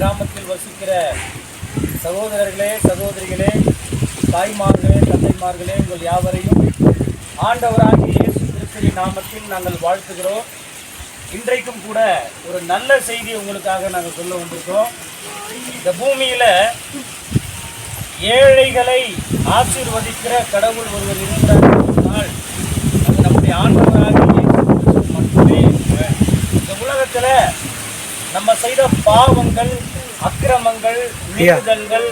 கிராமத்தில் வசிக்கிற சகோதரர்களே சகோதரிகளே தாய்மார்களே தந்தைமார்களே உங்கள் யாவரையும் ஆண்டவராகிய இயேசு கிறிஸ்துவின் நாமத்தில் நாங்கள் வாழ்த்துகிறோம். இன்றைக்கும் கூட ஒரு நல்ல செய்தி உங்களுக்காக நாங்கள் சொல்ல வந்திருக்கோம். இந்த பூமியில் ஏழைகளை ஆசீர்வதிக்கிற கடவுள் ஒருவர் இருக்கிறார் நம்முடைய ஆண்டு இயேசு கிறிஸ்து மட்டுமே இந்த உலகத்துல நம்ம செய்த பாவங்கள் அக்கிரமங்கள் மீறுதல்கள்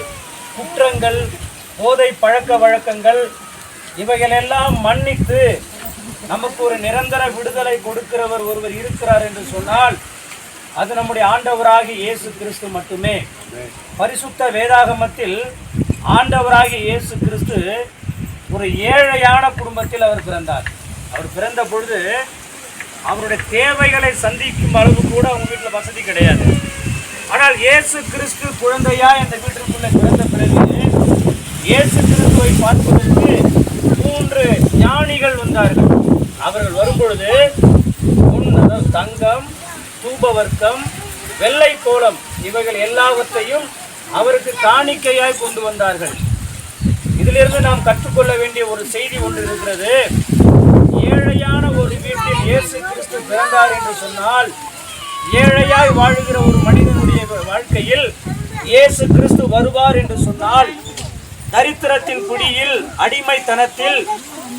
குற்றங்கள் போதை பழக்க வழக்கங்கள் இவைகளெல்லாம் மன்னித்து நமக்கு ஒரு நிரந்தர விடுதலை கொடுக்கிறவர் ஒருவர் இருக்கிறார் என்று சொன்னால் அது நம்முடைய ஆண்டவராகி இயேசு கிறிஸ்து மட்டுமே. பரிசுத்த வேதாகமத்தில் ஆண்டவராகி இயேசு கிறிஸ்து ஒரு ஏழையான குடும்பத்தில் அவர் பிறந்தார். அவர் பிறந்த பொழுது அவருடைய தேவைகளை சந்திக்கும் அளவு கூட அவங்க வீட்டில் வசதி கிடையாது. ஆனால் இயேசு கிறிஸ்து குழந்தையா இந்த வீட்டிற்குள்ள பிறந்த பிறகு இயேசு கிறிஸ்துவை பார்ப்பதற்கு மூன்று ஞானிகள் வந்தார்கள். அவர்கள் வரும்பொழுது முன் தங்கம் தூபவர்க்கம் வெள்ளை கோலம் இவைகள் எல்லாவற்றையும் அவருக்கு காணிக்கையாய் கொண்டு வந்தார்கள். இதிலிருந்து நாம் கற்றுக்கொள்ள வேண்டிய ஒரு செய்தி ஒன்று இருக்கிறது. ஏழையான ஒரு இயேசு கிறிஸ்து பிறந்தார் என்று சொன்னால் ஏழையாய் வாழுகிற ஒரு மனிதனுடைய வாழ்க்கையில் இயேசு கிறிஸ்து வருவார் என்று சொன்னால் தரித்திரத்தின் குடியில் அடிமைத்தனத்தில்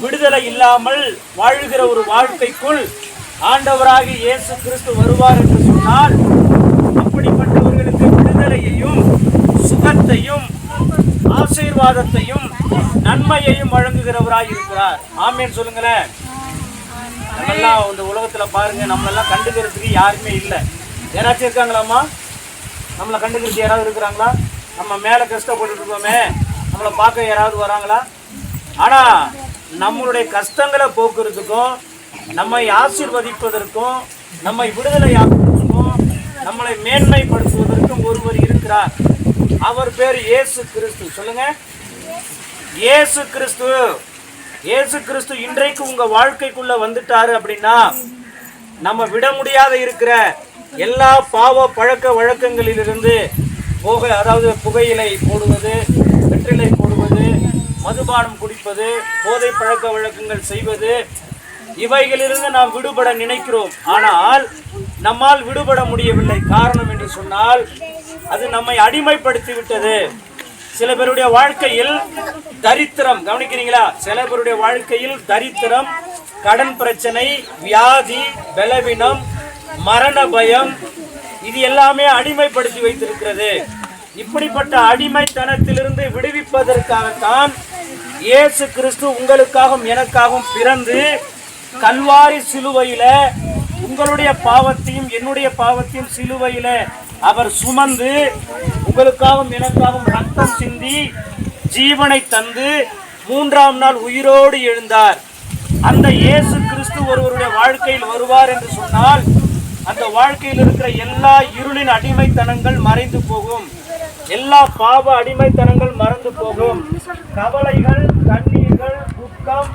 விடுதலை இல்லாமல் வாழுகிற ஒரு வாழ்க்கைக்குள் ஆண்டவராகி இயேசு கிறிஸ்து வருவார் என்று சொன்னால் அப்படிப்பட்டவர்களுக்கு விடுதலையையும் சுகத்தையும் ஆசீர்வாதத்தையும் நன்மையையும் வழங்குகிறவராய் இருக்கிறார். ஆமேன் சொல்லுங்களேன். நம்மெல்லாம் இந்த உலகத்தில் பாருங்க நம்மளெல்லாம் கண்டுக்கிறதுக்கு யாருமே இல்லை. யாராச்சும் இருக்காங்களாம்மா? நம்மளை கண்டுக்கிறதுக்கு யாராவது இருக்கிறாங்களா? நம்ம மேலே கஷ்டப்பட்டு இருக்கோமே. நம்மளை பார்க்க யாராவது வராங்களா? ஆனால் நம்மளுடைய கஷ்டங்களை போக்குறதுக்கும் நம்மை ஆசீர்வதிப்பதற்கும் நம்மை விடுதலை ஆக்குவதற்கும் நம்மளை மேன்மைப்படுத்துவதற்கும் ஒருவர் இருக்கிறார். அவர் பேர் இயேசு கிறிஸ்து. சொல்லுங்க. இயேசு கிறிஸ்து. இயேசு கிறிஸ்து இன்றைக்கு உங்க வாழ்க்கைக்குள்ள வந்துட்டாரு அப்படின்னா நம்ம விட முடியாத இருக்கிற எல்லா பாவ பழக்க வழக்கங்களிலிருந்து போக அதாவது புகையிலை போடுவது வெற்றிலை போடுவது மதுபானம் குடிப்பது போதை பழக்க வழக்கங்கள் செய்வது இவைகளிலிருந்து நாம் விடுபட நினைக்கிறோம். ஆனால் நம்மால் விடுபட முடியவில்லை. காரணம் என்று சொன்னால் அது நம்மை அடிமைப்படுத்தி விட்டது சில பேருடைய வாழ்க்கையில் தரித்திரம் கவனிக்கிறீங்களா? சில பேருடைய வாழ்க்கையில் தரித்திரம் கடன் பிரச்சனை வியாதி பலவீனம் மரண பயம் இது எல்லாமே அடிமைப்படுத்தி வைத்திருக்கிறது. இப்படிப்பட்ட அடிமைத்தனத்திலிருந்து விடுவிப்பதற்காகத்தான் இயேசு கிறிஸ்து உங்களுக்காகவும் எனக்காகவும் பிறந்து கல்வாரி சிலுவையில உங்களுடைய பாவத்தையும் என்னுடைய பாவத்தையும் சிலுவையில அவர் சுமந்து உங்களுக்காகவும் எனக்காகவும் ரத்தம் சிந்தி ஜீவனை தந்து மூன்றாம் நாள் உயிரோடு எழுந்தார். அந்த இயேசு கிறிஸ்து ஒருவருடைய வாழ்க்கையில் வருவார் என்று சொன்னால் அந்த வாழ்க்கையில் இருக்கிற எல்லா இருளின் அடிமைத்தனங்கள் மறைந்து போகும். எல்லா பாவ அடிமைத்தனங்கள் மறந்து போகும். கவலைகள் கண்ணீர்கள் துக்கம்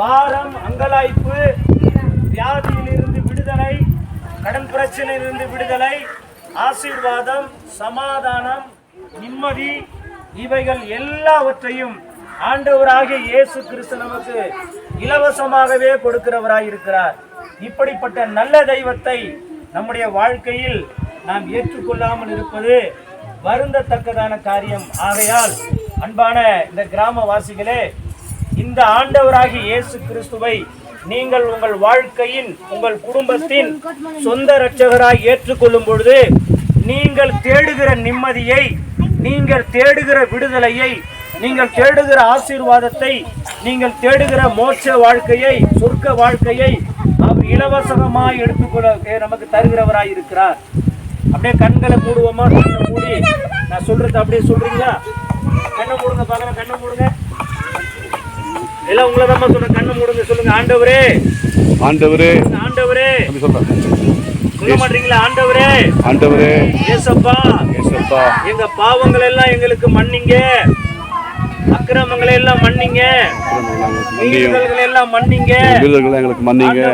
பாரம் அங்கலாய்ப்பு வியாதியிலிருந்து விடுதலை கடன் பிரச்சனையிலிருந்து விடுதலை ஆசீர்வாதம் சமாதானம் நிம்மதி இவைகள் எல்லாவற்றையும் ஆண்டவராகிய இயேசு கிறிஸ்து நமக்கு இலவசமாகவே கொடுக்கிறவராய் இருக்கிறார் இப்படிப்பட்ட நல்ல தெய்வத்தை நம்முடைய வாழ்க்கையில் நாம் ஏற்றுக்கொள்ளாமல் இருப்பது வருந்தத்தக்கதான காரியம். ஆகையால் அன்பான இந்த கிராமவாசிகளே இந்த ஆண்டவராகிய இயேசு கிறிஸ்துவை நீங்கள் உங்கள் வாழ்க்கையின் உங்கள் குடும்பத்தின் சொந்த இரட்சகராய் ஏற்றுக்கொள்ளும் பொழுது நீங்கள் தேடுகிற நிம்மதியை நீங்கள் தேடுகிற விடுதலையை நீங்கள் தேடுகிற ஆசீர்வாதத்தை நீங்கள் தேடுகிற மோட்ச வாழ்க்கையை சொர்க்க வாழ்க்கையை அவர் இலவசமாய் எடுத்துக்கொள்ள நமக்கு தருகிறவராய் இருக்கிறார். அப்படியே கண்களை மூடுவோமா? கண்ணை மூடி. நான் சொல்றது அப்படியே சொல்றீங்களா? கண்ணை மூடுங்க பார்க்கலாம் கண்ணை மூடுங்க. எல்லாம் உங்களை தான் சொல்றேன் கண்ணை மூடுங்க சொல்லுங்க. ஆண்டவரே. ஆண்டவரே. ஆண்டவரே. அப்படி சொல்றேன் சொல்ல மாட்டீங்களா? ஆண்டவரே. ஆண்டவரே. ஏசப்பா. ஏசப்பா. எங்க பாவங்கள் எல்லாம் எங்களுக்கு மன்னிங்க. அக்கிரமங்களை எல்லாம் மன்னிங்க மீறுதல்களை எல்லாம் மன்னிங்க. எங்களுக்கு மன்னிங்க.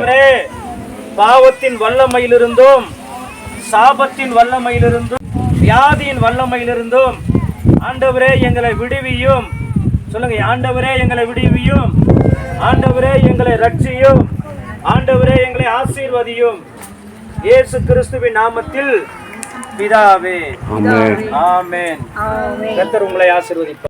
பாவத்தின் வல்லமையிலிருந்தும் சாபத்தின் வல்லமையிலிருந்தும் வியாதியின் வல்லமையிலிருந்தும் ஆண்டவரே எங்களை விடுவியும். சொல்லுங்க ஆண்டவரே எங்களை விடுவியும். ஆண்டவரே எங்களை ரட்சியும். ஆண்டவரே எங்களை ஆசீர்வதியும். இயேசு கிறிஸ்துவின் நாமத்தில் பிதாவே. ஆமென். ஆமென். கர்த்தர் உங்களை ஆசீர்வதிப்பார்.